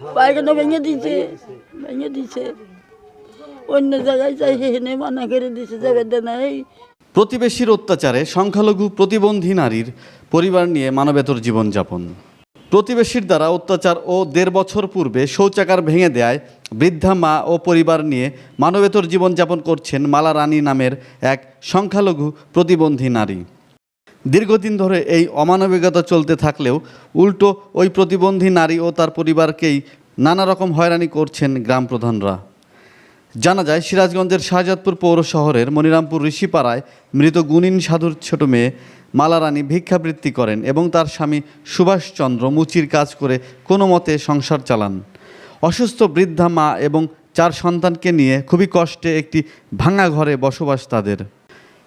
পায়খানা ভেঙে দিছে ভেঙে দিছে অন্য জায়গায় যাই হেনে মানা করে দিছে যাবে নাই প্রতিবেশীর অত্যাচারে সংখ্যালঘু প্রতিবন্ধী নারীর পরিবার নিয়ে মানবেতর জীবনযাপন। প্রতিবেশীর দ্বারা অত্যাচার ও দেড় বছর পূর্বে শৌচাগার ভেঙে দেয় বৃদ্ধা মা ও পরিবার নিয়ে মানবেতর জীবনযাপন করছেন মালা রানী নামের এক সংখ্যালঘু প্রতিবন্ধী নারী। দীর্ঘদিন ধরে এই অমানবিকতা চলতে থাকলেও উল্টো ওই প্রতিবন্ধী নারী ও তার পরিবারকেই নানা রকম হয়রানি করছেন গ্রাম প্রধানরা। জানা যায়, সিরাজগঞ্জের শাহজাদপুর পৌর শহরের মনিরামপুর ঋষিপাড়ায় মৃত গুণিন সাধুর ছোট মেয়ে মালারানী ভিক্ষাবৃত্তি করেন এবং তার স্বামী সুভাষচন্দ্র মুচির কাজ করে কোনো মতে সংসার চালান। অসুস্থ বৃদ্ধা মা এবং চার সন্তানকে নিয়ে খুবই কষ্টে একটি ভাঙা ঘরে বসবাস তাদের।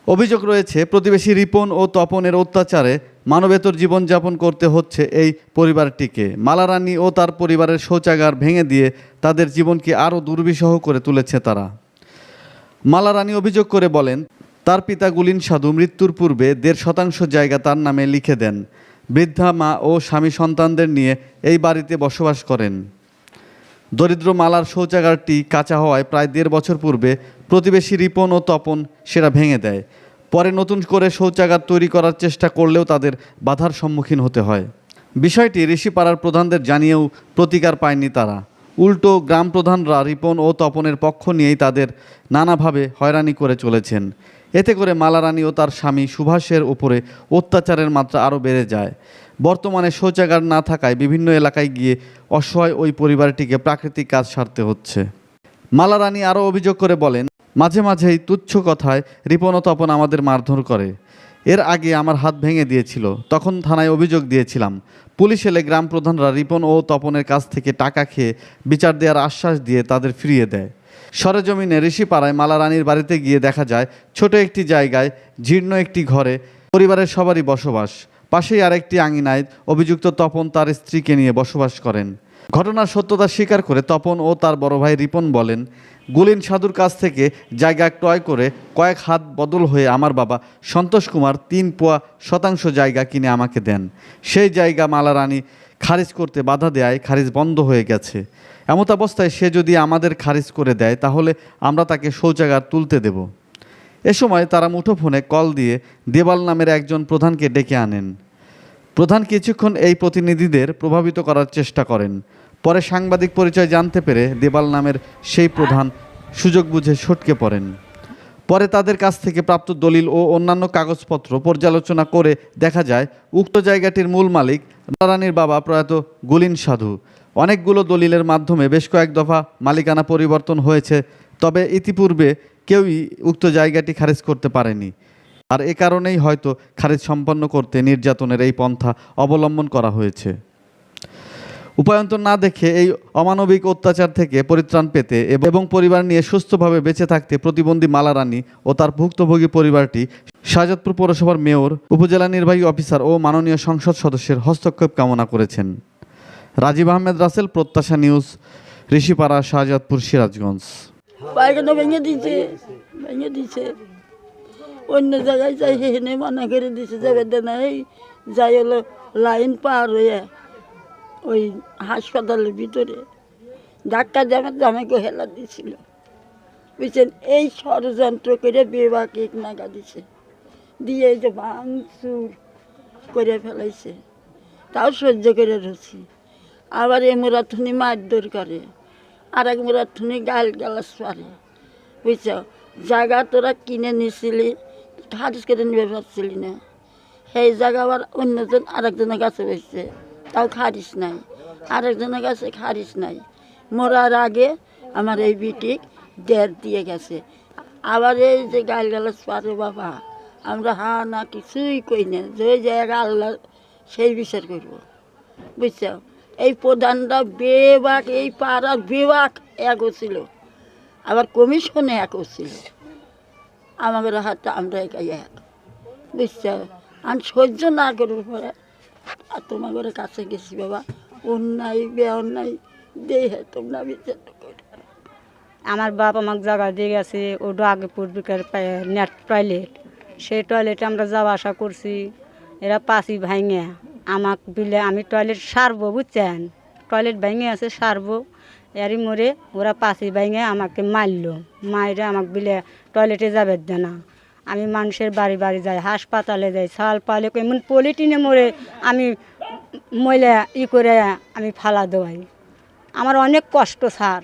অভিযোগ রয়েছে, প্রতিবেশী রিপন ও তপনের অত্যাচারে মানবেতর জীবনযাপন করতে হচ্ছে এই পরিবারটিকে। মালারানী ও তার পরিবারের শৌচাগার ভেঙে দিয়ে তাদের জীবনকে আরও দুর্বিষহ করে তুলেছে তারা। মালারানী অভিযোগ করে বলেন, তার পিতা গুলিন সাধু মৃত্যুর পূর্বে দেড় শতাংশ জায়গা তার নামে লিখে দেন। বৃদ্ধা, মা ও স্বামী সন্তানদের নিয়ে এই বাড়িতে বসবাস করেন। দরিদ্র মালার শৌচাগারটি কাঁচা হওয়ায় প্রায় দেড় বছর পূর্বে প্রতিবেশী রিপন ও তপন সেটা ভেঙে দেয়। পরে নতুন করে শৌচাগার তৈরি করার চেষ্টা করলেও তাদের বাধার সম্মুখীন হতে হয়। বিষয়টি ঋষিপাড়ার প্রধানদের জানিয়েও প্রতিকার পায়নি তারা। উল্টো গ্রাম প্রধানরা রিপন ও তপনের পক্ষ নিয়েই তাদের নানাভাবে হয়রানি করে চলেছেন। এতে করে মালারানী ও তার স্বামী সুভাষের ওপরে অত্যাচারের মাত্রা আরও বেড়ে যায়। বর্তমানে শৌচাগার না থাকায় বিভিন্ন এলাকায় গিয়ে অসহায় ওই পরিবারটিকে প্রাকৃতিক কাজ সারতে হচ্ছে। মালারানী আরও অভিযোগ করে বলেন, মাঝে মাঝেই তুচ্ছ কথায় রিপন তপন আমাদের মারধর করে। এর আগে আমার হাত ভেঙে দিয়েছিল, তখন থানায় অভিযোগ দিয়েছিলাম। পুলিশ এলে গ্রাম প্রধানরা রিপন ও তপনের কাছ থেকে টাকা খেয়ে বিচার দেওয়ার আশ্বাস দিয়ে তাদের ফিরিয়ে দেয়। সরেজমিনে ঋষিপাড়ায় মালারানীর বাড়িতে গিয়ে দেখা যায়, ছোট একটি জায়গায়, জীর্ণ একটি ঘরে পরিবারের সবারই বসবাস। পাশেই আরেকটি আঙিনায় অভিযুক্ত তপন তার স্ত্রীকে নিয়ে বসবাস করেন। ঘটনার সত্যতা স্বীকার করে তপন ও তার বড় ভাই রিপন বলেন, গুলিন সাধুর কাছ থেকে জায়গা ক্রয় করে কয়েক হাত বদল হয়ে আমার বাবা সন্তোষ কুমার তিন পোয়া শতাংশ জায়গা কিনে আমাকে দেন। সেই জায়গা মালারানী খারিজ করতে বাধা দেয় খারিজ বন্ধ হয়ে গেছে। এমত অবস্থায় সে যদি আমাদের খারিজ করে দেয়, তাহলে আমরা তাকে শৌচাগার তুলতে দেব। এ সময় তারা মুঠোফোনে কল দিয়ে দেবাল নামের একজন প্রধানকে ডেকে আনেন। প্রধান কিছুক্ষণ এই প্রতিনিধিদের প্রভাবিত করার চেষ্টা করেন। পরে সাংবাদিক পরিচয় জানতে পেরে দেবাল নামের সেই প্রধান সুযোগ বুঝে সটকে পড়েন। পরে তাদের কাছ থেকে প্রাপ্ত দলিল ও অন্যান্য কাগজপত্র পর্যালোচনা করে দেখা যায়, উক্ত জায়গাটির মূল মালিক রানীর বাবা প্রয়াত গুলিন সাধু। অনেকগুলো দলিলের মাধ্যমে বেশ কয়েক দফা মালিকানা পরিবর্তন হয়েছে, তবে ইতিপূর্বে কেউই উক্ত জায়গাটি খারিজ করতে পারেনি। আর এ কারণেই হয়তো খারিজ সম্পন্ন করতে নির্যাতনের এই পন্থা অবলম্বন করা হয়েছে। উপায়ন্তর না দেখে এই অমানবিক অত্যাচার থেকে পরিত্রাণ পেতে এবং পরিবার নিয়ে সুস্থভাবে বেঁচে থাকতে প্রতিবন্ধী মালারানী ও তার ভুক্তভোগী পরিবারটি শাহজাদপুর পৌরসভার মেয়র, উপজেলা নির্বাহী অফিসার ও মাননীয় সংসদ সদস্যের হস্তক্ষেপ কামনা করেছেন। রাজীব আহমেদ রাসেল, প্রত্যাশা নিউজ, ঋষিপাড়া, শাহজাদপুর, সিরাজগঞ্জ। ভেঙে ভেঙে অন্য জায়গায় যাই হেনে মানা করে দিছে যাবে দে এই যাই হলো লাইন পার হয়ে ওই হাসপাতালের ভিতরে। ডাক্তার জামার জামাইকে হেলা দিছিল। বুঝছেন, এই ষড়যন্ত্র করে বিবাহকে নাগা দিছে। দিয়ে যে ভাঙচুর করে ফেলাইছে। তাও সহ্য করে রয়েছি আবার এ মুরাথুনি মারধর করে। আর এক মুরাথুনি গাল গালাস পারে বুঝছ? জায়গা তোরা কিনে নিছিলি খারিজ করে নিবে পারছিলি না সেই জায়গা আবার অন্যজন আরেকজনের কাছে বসছে। তাও খারিস নাই। আরেকজনের কাছে খারিস নাই। মরার আগে আমার এই বিটিক দেড় দিয়ে গেছে। আবার এই যে গাল গালাস পারে বাবা, আমরা হা না কিছুই কই না। যে জায়গা আল্লাহ, সেই বিচার করব। বুঝছ? এই প্রধানরা বেবাক, এই পাড়ার বেবাক এক ছিল। আবার কমিশনে এক ছিল। আমাদের হাতে আমরা একাই এক। বুঝছ? আমি সহ্য না করার পরে আর তোমাদের কাছে গেছি বাবা। অন্যায় বে অন্যায় দেহে তোমরা বিচার আমার বাপ আমাকে জায়গা দিয়ে গেছে ওটা আগে পূর্বিকার নেট টয়লেট। সেই টয়লেটে আমরা যাওয়া আসা করছি। এরা পাশি ভাঙে আমাক দিলে আমি টয়লেট সারবো, বুঝছেন? টয়লেট ভেঙে আছে, সারবো। এরই মরে ওরা পাশে ভেঙে আমাকে মারলো। মাইরে আমাকে বিলে, টয়লেটে যাবে না। আমি মানুষের বাড়ি বাড়ি যাই, হাসপাতালে যাই, ছাল পালে এমন পলিটিনে মরে আমি মহিলা ই করে আমি ফালা দেওয়াই। আমার অনেক কষ্ট, স্যার।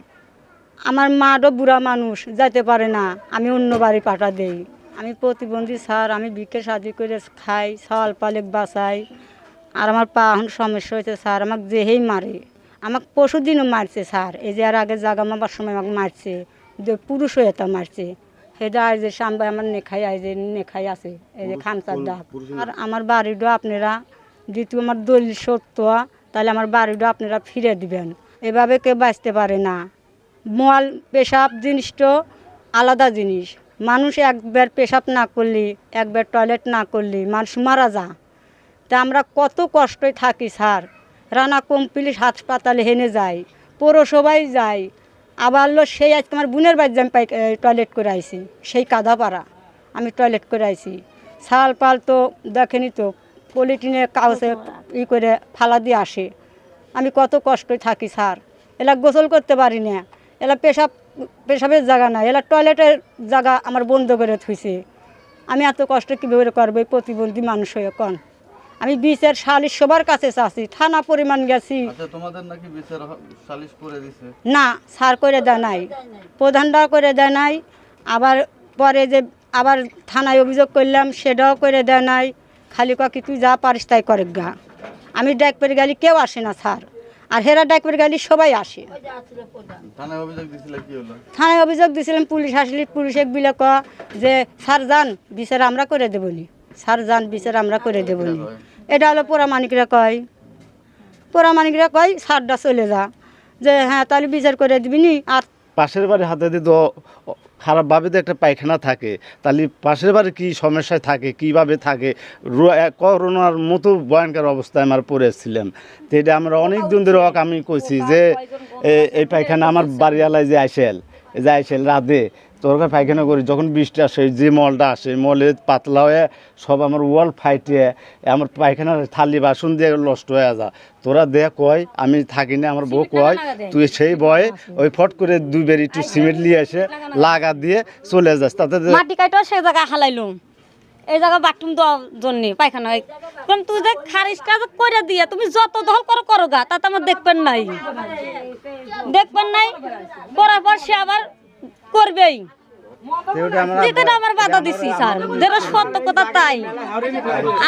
আমার মারও বুড়া মানুষ, যাইতে পারে না, আমি অন্য বাড়ি পাঠা দেই। আমি প্রতিবন্ধী, স্যার, আমি বিকে সাজি করে খাই, ছাল পালেক বাঁচাই। আর আমার পা এখন সমস্যা হয়েছে, স্যার, আমাকে যেহেই মারে। আমাকে পশু দিনও মারছে স্যার। এই যে আর আগে জাগা মাবার সময় আমাকে মারছে। যে পুরুষ হয়ে তা মারছে। সেটা আর যে সাম্বাই আমার নেখাই আই যে নেখাই আছে। এই যে খামচার ডাক আর আমার বাড়িটা আপনারা যেহেতু আমার দলিল সত্য তাহলে আমার বাড়িটা আপনারা ফিরে দিবেন। এভাবে কেউ বাঁচতে পারে না। মল পেশাব জিনিসটা আলাদা জিনিস। মানুষ একবার পেশাব না করলে একবার টয়লেট না করলে মানুষ মারা যা তা আমরা কত কষ্টই থাকি স্যার। রানা কমপ্লিট হাসপাতালে হেনে যাই পৌরসভায় যাই আবার হলো সেই আজকে আমার বোনের বাড়িতে আমি টয়লেট করে আইছি সেই কাদাপাড়া। আমি টয়লেট করে আইছি। ছাল পাল তো দেখেনি তো পলিটিনে কাগজে ই করে ফালা দিয়ে আসে। আমি কত কষ্টই থাকি স্যার। এলা গোসল করতে পারি না। এলা পেশাব পেশাবের জায়গা নাই। এলা টয়লেটের জায়গা আমার বন্ধ করে থুইছে। আমি এত কষ্ট কীভাবে করব এই প্রতিবন্ধী মানুষ হয়ে কন? আমি বিচার সালিশ সবার কাছে চাচ্ছি থানা পরিমাণ গেছি। আচ্ছা না সার করে দেয় নাই। প্রধানটাও করে দেয় নাই। আবার পরে যে আবার থানায় অভিযোগ করলাম সেটাও করে দেয় নাই। খালি কাকি তুই যা পারিস তাই করে গা। আমি ডাকপের গেলি কেউ আসে না স্যার। আর হেরা ডাকপের গেলি সবাই আসে। থানায় অভিযোগ দিয়েছিলাম পুলিশ আসলে পুলিশ বিলে ক যে স্যার যান বিচার আমরা করে দেবনি স্যার যান বিচার আমরা করে দেবনি এটা হলো পোড়ামানিকরা কয়। পোড়ামানিকরা কয় স্যারটা চলে যা। যে হ্যাঁ তাহলে বিচার করে দিবিনি আর পাশের বাড়ি হাতে দিত খারাপভাবে তো একটা পায়খানা থাকে, তাহলে পাশের বাড়ি কী সমস্যায় থাকে, কীভাবে থাকে? করোনার মতো ভয়ঙ্কর অবস্থায় আমার পড়েছিলাম তো এটা আমরা অনেক দিন ধরে আমি কইছি যে এই পায়খানা আমার বাড়িওয়ালায় যে আইসেল যে আইসেল রাধে তোর কাছে পায়খানা করি যখন বৃষ্টি আসে যে মলটা আসে মলে পাতলা হয়ে সব আমার ওয়াল ফাইটে আমার পায়খানার থালি বাসন দিয়ে নষ্ট হয়ে যা তোরা দে কয় আমি থাকি না আমার বউ কয় তুই সেই বয়ে ওই ফট করে দুই বের একটু সিমেন্ট নিয়ে এসে লাগা দিয়ে চলে যাস। তাতে মাটি কাটো সে জায়গা হালাইলুম। এই জায়গা বাথরুম দেওয়ার জন্য পায়খানা কারণ তুই যে খারিজটা যে করে দিয়ে তুমি যত দখল করো করো গা তাতে আমার দেখবেন নাই। দেখবেন নাই করার পর সে আবার করবেই। তো ওটা আমরা যেটা আমার বাধা দিছি স্যার। যেটা সত্য কথা তাই।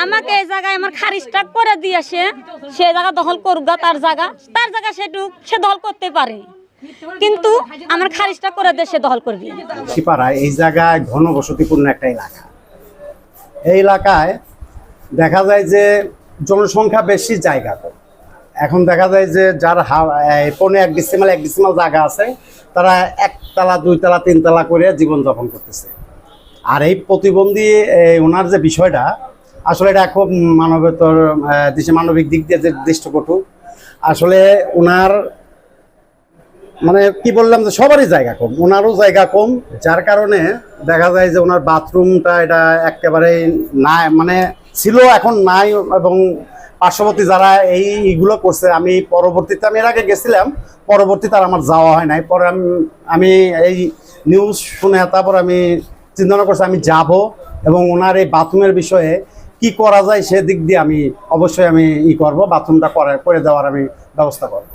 আমাকে এই জায়গায় আমার খারিজটা করে দিয়েছে সে জায়গা দখল করুক গা তার জায়গা তার জায়গা সেটুক সে দখল করতে পারে। কিন্তু আমার খারিজটা করে দিয়ে সে দখল করবে। শিপাড়া এই জায়গায় ঘনবসতিপূর্ণ একটা এলাকা। এই এলাকায় দেখা যায় যে জনসংখ্যা বেশি জায়গা কম এখন দেখা যায় যে যার পৌনে এক ডিসিমাল এক ডিসিমাল জায়গা আছে, তারা একতলা, দুইতলা, তিনতলা করে জীবনযাপন করতেছে। আর এই প্রতিবন্ধী ওনার যে বিষয়টা, আসলে এটা খুব মানবতর দেশে মানবিক দিক দিয়ে যে দৃষ্টকটু, আসলে ওনার মানে কি বললাম যে সবারই জায়গা কম, ওনারও জায়গা কম, যার কারণে দেখা যায় যে ওনার বাথরুমটা এটা একেবারেই নাই মানে ছিল, এখন নাই এবং পার্শ্ববর্তী যারা এই এইগুলো করছে, আমি পরবর্তীতে, আমি এর আগে গেছিলাম, পরবর্তীতে আর আমার যাওয়া হয় নাই। পরে আমি আমি এই নিউজ শুনে তারপর আমি চিন্তা করছি, আমি যাব এবং ওনার এই বাথরুমের বিষয়ে কি করা যায় সেদিক দিয়ে আমি অবশ্যই আমি ই করব, বাথরুমটা করে করে দেওয়ার আমি ব্যবস্থা করব।